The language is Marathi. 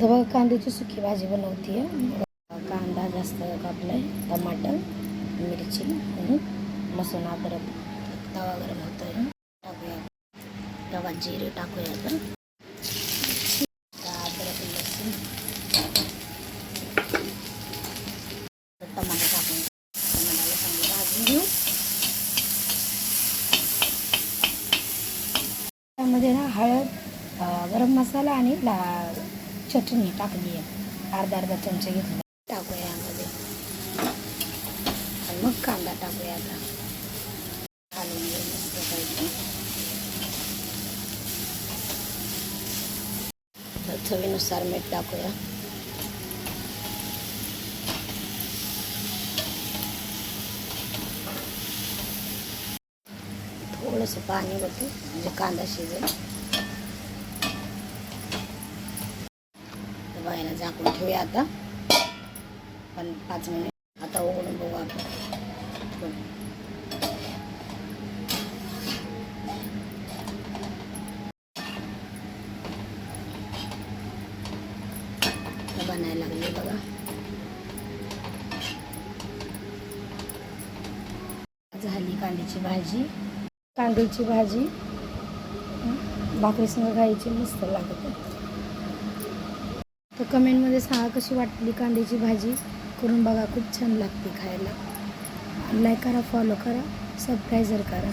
तर बघा कांद्याची सुकी भाजी बनवते. कांदा जास्त कापलाय टमाटर मिरची आणि लसूण अद्रक तवा गरम होतोय. टाकूया. तवा जिरे टाकूया आता. अद्रक लसूण. टमाटर टाकून टमाटाला चांगलं भाजून घेऊ. त्यामध्ये ना हळद गरम मसाला आणि ला चटणी टाकली आहे. अर्धा अर्धा चमचे घेतला. टाकूया यामध्ये. आणि मग कांदा टाकूया आता. चवीनुसार मीठ टाकूया. थोडंसं पाणी होतं म्हणजे कांदा शिजेल. तर झाकून ठेवूया आता. पण पाच मिनिट आता उघडून बघू आपण. बनायला लागले बघा. झाली कांद्याची भाजी. कांद्याची भाजी. हं, भाकरीसंग खायची मस्त लागते. तर कमेंटमध्ये सांगा कशी वाटली कांद्याची भाजी. करून बघा खूप छान लागते खायला. लाईक करा फॉलो करा सबस्क्रायझर करा.